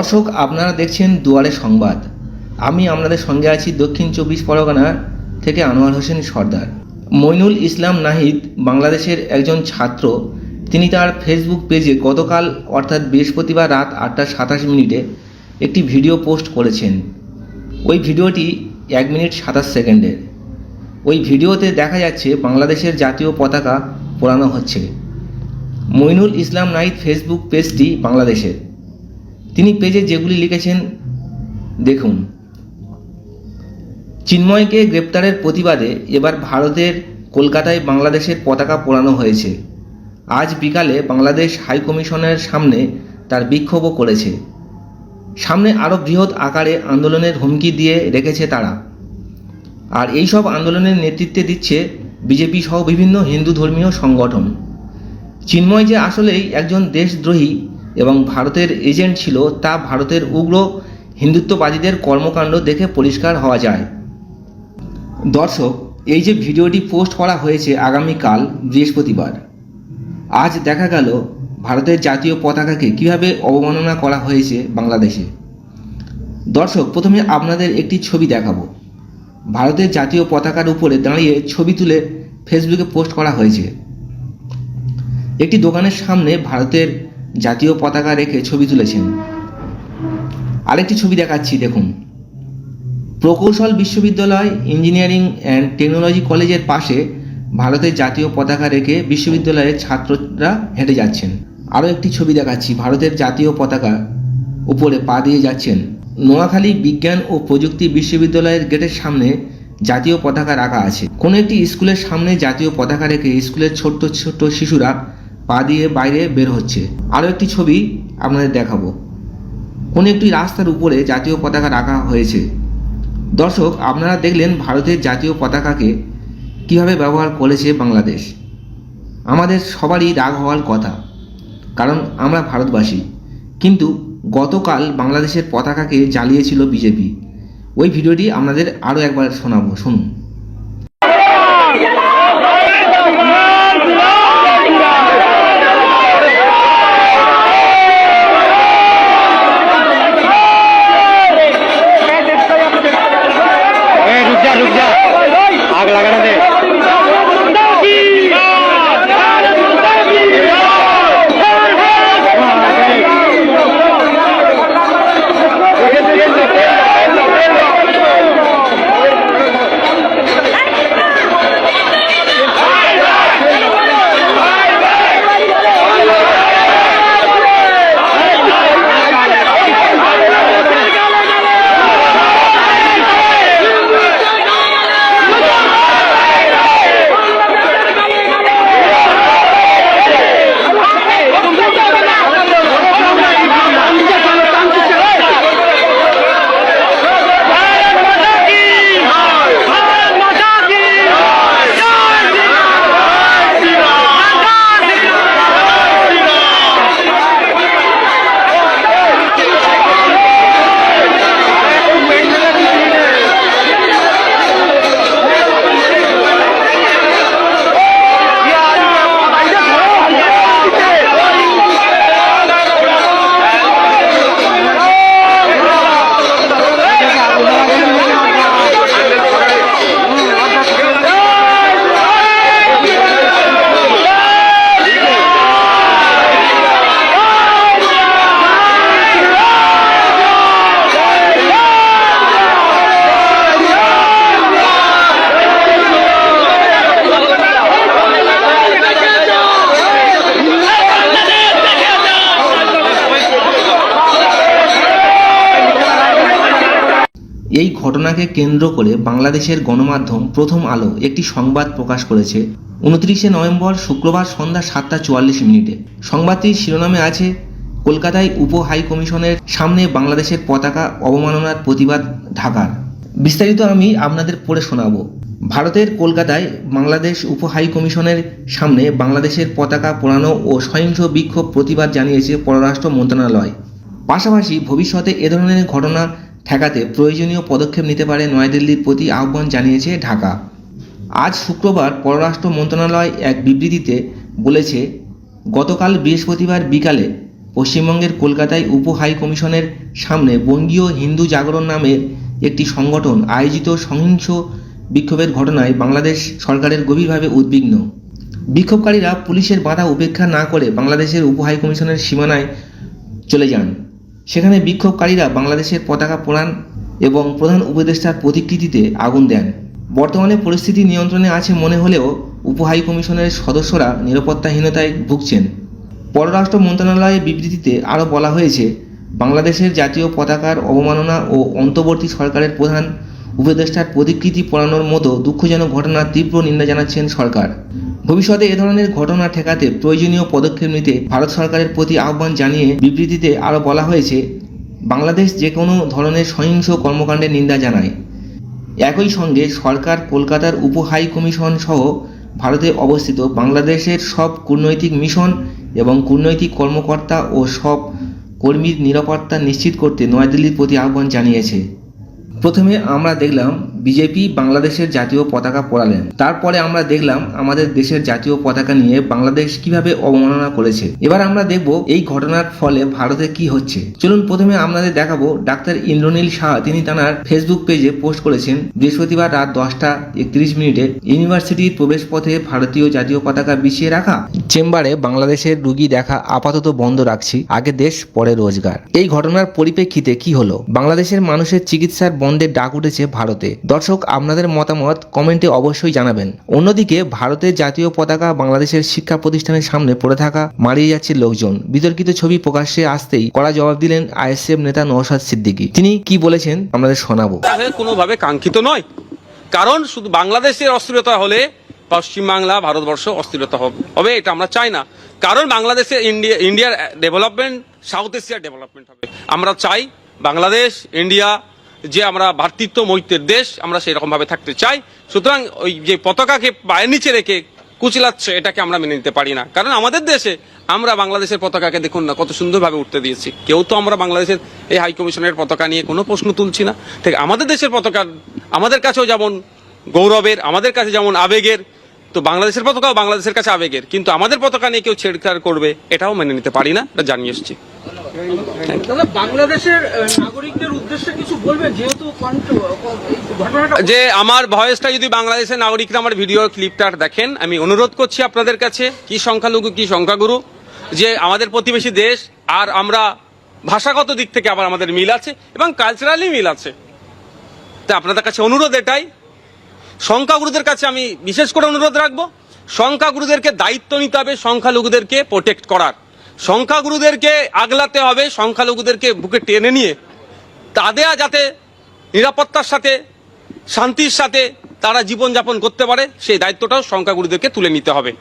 দর্শক, আপনারা দেখছেন দুয়ারে সংবাদ। আমি আপনাদের সঙ্গে আছি দক্ষিণ চব্বিশ পরগনা থেকে আনোয়ার হোসেন সর্দার। মইনুল ইসলাম নাহিদ বাংলাদেশের একজন ছাত্র। তিনি তার ফেসবুক পেজে গতকাল, অর্থাৎ বৃহস্পতিবার রাত আটটা সাতাশ মিনিটে একটি ভিডিও পোস্ট করেছেন। ওই ভিডিওটি এক মিনিট সাতাশ সেকেন্ডের। ওই ভিডিওতে দেখা যাচ্ছে বাংলাদেশের জাতীয় পতাকা পোড়ানো হচ্ছে। মইনুল ইসলাম নাহিদ ফেসবুক পেজটি বাংলাদেশের। তিনি পেজে যেগুলি লিখেছেন, দেখুন। চিন্ময়কে গ্রেপ্তারের প্রতিবাদে এবার ভারতের কলকাতায় বাংলাদেশের পতাকা পোড়ানো হয়েছে। আজ বিকালে বাংলাদেশ হাইকমিশনের সামনে তার বিক্ষোভও করেছে। সামনে আরও বৃহৎ আকারে আন্দোলনের হুমকি দিয়ে রেখেছে তারা। আর এই সব আন্দোলনের নেতৃত্বে দিচ্ছে বিজেপি সহ বিভিন্ন হিন্দু ধর্মীয় সংগঠন। চিন্ময় যে আসলেই একজন দেশদ্রোহী এবং ভারতের এজেন্ট ছিল তা ভারতের উগ্র হিন্দুত্ববাদীদের কর্মকাণ্ড দেখে পরিষ্কার হওয়া যায়। দর্শক, এই যে ভিডিওটি পোস্ট করা হয়েছে আগামীকাল, বৃহস্পতিবার, আজ দেখা গেল ভারতের জাতীয় পতাকাকে কীভাবে অবমাননা করা হয়েছে বাংলাদেশে। দর্শক, প্রথমে আপনাদের একটি ছবি দেখাবো। ভারতের জাতীয় পতাকার উপরে দাঁড়িয়ে ছবি তুলে ফেসবুকে পোস্ট করা হয়েছে। একটি দোকানের সামনে ভারতের জাতীয় পতাকা রেখে ছবি তুলেছেন। আরেকটি ছবি দেখাচ্ছি, দেখুন। প্রকৌশল বিশ্ববিদ্যালয় ইঞ্জিনিয়ারিং অ্যান্ড টেকনোলজি কলেজের পাশে ভারতের জাতীয় পতাকা রেখে বিশ্ববিদ্যালয়ের ছাত্ররা হেঁটে যাচ্ছেন। আরও একটি ছবি দেখাচ্ছি, ভারতের জাতীয় পতাকা উপরে পা দিয়ে যাচ্ছেন। নোয়াখালী বিজ্ঞান ও প্রযুক্তি বিশ্ববিদ্যালয়ের গেটের সামনে জাতীয় পতাকা রাখা আছে। কোনো একটি স্কুলের সামনে জাতীয় পতাকা রেখে স্কুলের ছোট্ট ছোট্ট শিশুরা পা দিয়ে বাইরে বের হচ্ছে। আরও একটি ছবি আপনাদের দেখাবো। কোনো একটি রাস্তার উপরে জাতীয় পতাকা রাখা হয়েছে। দর্শক, আপনারা দেখলেন ভারতের জাতীয় পতাকাকে কীভাবে ব্যবহার করেছে বাংলাদেশ। আমাদের সবারই রাগ হওয়ার কথা, কারণ আমরা ভারতবাসী। কিন্তু গতকাল বাংলাদেশের পতাকাকে জ্বালিয়েছিল বিজেপি। ওই ভিডিওটি আপনাদের আরও একবার শোনাবো, শুনুন। जा रुक जा এই ঘটনাকে কেন্দ্র করে বাংলাদেশের গণমাধ্যম প্রথম আলো একটি সংবাদ প্রকাশ করেছে। উনত্রিশে নভেম্বর শুক্রবার সন্ধ্যা সাতটা চুয়াল্লিশ মিনিটে। সংবাদটির শিরোনামে আছে, কলকাতায় উপ হাই কমিশনের সামনে বাংলাদেশের পতাকা অবমাননার প্রতিবাদ ঢাকার। বিস্তারিত আমি আপনাদের পড়ে শোনাব। ভারতের কলকাতায় বাংলাদেশ উপ হাই কমিশনের সামনে বাংলাদেশের পতাকা পোড়ানো ও সহিংস বিক্ষোভ প্রতিবাদ জানিয়েছে পররাষ্ট্র মন্ত্রণালয়। পাশাপাশি ভবিষ্যতে এ ধরনের ঘটনা ঠেকাতে প্রয়োজনীয় পদক্ষেপ নিতে পারে নয়াদিল্লির প্রতি আহ্বান জানিয়েছে ঢাকা। আজ শুক্রবার পররাষ্ট্র মন্ত্রণালয় এক বিবৃতিতে বলেছে, গতকাল বৃহস্পতিবার বিকালে পশ্চিমবঙ্গের কলকাতায় উপ হাই কমিশনের সামনে বঙ্গীয় হিন্দু জাগরণ নামের একটি সংগঠন আয়োজিত সহিংস বিক্ষোভের ঘটনায় বাংলাদেশ সরকারের গভীরভাবে উদ্বিগ্ন। বিক্ষোভকারীরা পুলিশের বাধা উপেক্ষা না করে বাংলাদেশের উপ হাই কমিশনের সীমানায় চলে যান। সেখানে বিক্ষোভকারীরা বাংলাদেশের পতাকা পোড়ান এবং প্রধান উপদেষ্টার প্রতিকৃতিতে আগুন দেন। বর্তমানে পরিস্থিতি নিয়ন্ত্রণে আছে মনে হলেও উপহাই কমিশনের সদস্যরা নিরাপত্তাহীনতায় ভুগছেন। পররাষ্ট্র মন্ত্রণালয়ের বিবৃতিতে আরও বলা হয়েছে, বাংলাদেশের জাতীয় পতাকার অবমাননা ও অন্তর্বর্তী সরকারের প্রধান উপদেষ্টার প্রতিকৃতি পড়ানোর মতো দুঃখজনক ঘটনার তীব্র নিন্দা জানাচ্ছেন সরকার। ভবিষ্যতে এ ধরনের ঘটনা ঠেকাতে প্রয়োজনীয় পদক্ষেপ নিতে ভারত সরকারের প্রতি আহ্বান জানিয়ে বিবৃতিতে আরও বলা হয়েছে, বাংলাদেশ যে কোনো ধরনের সহিংস কর্মকাণ্ডের নিন্দা জানায়। একই সঙ্গে সরকার, কলকাতার উপ হাই কমিশন সহ ভারতে অবস্থিত বাংলাদেশের সব কূটনৈতিক মিশন এবং কূটনৈতিক কর্মকর্তা ও সব কর্মীর নিরাপত্তা নিশ্চিত করতে নয়াদিল্লির প্রতি আহ্বান জানিয়েছে। প্রথমে আমরা দেখলাম বিজেপি বাংলাদেশের জাতীয় পতাকা পড়ালেন। তারপরে আমরা দেখলাম আমাদের দেশের জাতীয় পতাকা নিয়ে বাংলাদেশ কীভাবে অবমাননা করেছে। এবার আমরা দেখব এই ঘটনার ফলে ভারতে কি হচ্ছে। চলুন প্রথমে আপনাদের দেখাবো ডাক্তার ইন্দ্রনীল শাহ তিনি তার ফেসবুক পেজে পোস্ট করেছেন, বৃহস্পতিবার রাত দশটা একত্রিশ মিনিটে, ইউনিভার্সিটির প্রবেশ পথে ভারতীয় জাতীয় পতাকা বিছিয়ে রাখা? চেম্বারে বাংলাদেশের রুগী দেখা আপাতত বন্ধ রাখছি, আগে দেশ, পরে রোজগার। এই ঘটনার পরিপ্রেক্ষিতে কি হলো? বাংলাদেশের মানুষের চিকিৎসার বন্ধের ডাক উঠেছে ভারতে। দর্শক, আপনাদের মতামত কমেন্টে অবশ্যই জানাবেন। অন্যদিকে ভারতের জাতীয় পতাকা বাংলাদেশের শিক্ষা প্রতিষ্ঠানের সামনে পড়ে থাকা মারিয়ে যাচ্ছে লোকজন। বিতর্কিত ছবি প্রকাশ্যে আসতেই কড়া জবাব দিলেন আইএসএফ নেতা নওশাদ সিদ্দিকী। তিনি কি বলেছেন আমাদের শোনাবো। কোনোভাবে কাঙ্ক্ষিত নয়। কারণ শুধু বাংলাদেশের অস্থিরতা হলে পশ্চিমবাংলা ভারতবর্ষ অস্থিরতা হবে হবে, এটা আমরা চাই না। কারণ বাংলাদেশে ইন্ডিয়া ইন্ডিয়ার ডেভেলপমেন্ট সাউথ এশিয়ার ডেভেলপমেন্ট হবে। আমরা চাই বাংলাদেশ, ইন্ডিয়া যে আমরা ভ্রাতৃত্ব মৈত্রের দেশ, আমরা সেরকম ভাবে থাকতে চাই। সুতরাং ওই যে পতাকাকে পায়ের নিচে রেখে কুচিলাচ্ছে, এটাকে আমরা মেনে নিতে পারি না। কারণ আমাদের দেশে আমরা বাংলাদেশের পতাকাকে দেখুন না, কত সুন্দরভাবে উঠতে দিয়েছি। কেউ তো আমরা বাংলাদেশের এই হাই কমিশনের পতাকা নিয়ে কোনো প্রশ্ন তুলছি না। ঠিক, আমাদের দেশের পতাকা, আমাদের কাছেও যেমন গৌরবের, আমাদের কাছে যেমন আবেগের, তো বাংলাদেশের পতাকাও বাংলাদেশের কাছে আবেগের। কিন্তু আমাদের পতাকা নিয়ে কেউ ছেড়খাড় করবে, এটাও মেনে নিতে পারি না, এটা জানিয়ে এসছি। বাংলাদেশের নাগরিকদের উদ্দেশ্যে কিছু বলবেন? যেহেতু যে আমার ভয়েসটা যদি বাংলাদেশের নাগরিকরা আমার ভিডিও ক্লিপটা দেখেন আমি অনুরোধ করছি আপনাদের কাছে কি সংখ্যালঘু কি সংখ্যাগুরু যে আমাদের প্রতিবেশী দেশ আর আমরা ভাষাগত দিক থেকে আবার আমাদের মিল আছে এবং কালচারালি মিল আছে। তা আপনাদের কাছে অনুরোধ এটাই। সংখ্যাগুরুদের কাছে আমি বিশেষ করে অনুরোধ রাখব। সংখ্যাগুরুদেরকে দায়িত্ব নিতে হবে সংখ্যালঘুদেরকে প্রোটেক্ট করার। সংখ্যাগুরুদেরকে আগলাতে হবে, সংখ্যালঘুদেরকে বুকে টেনে নিয়ে। তাদের যাতে নিরাপত্তার সাথে, শান্তির সাথে তারা জীবনযাপন করতে পারে, সেই দায়িত্বটাও সংখ্যাগুরুদেরকে তুলে নিতে হবে।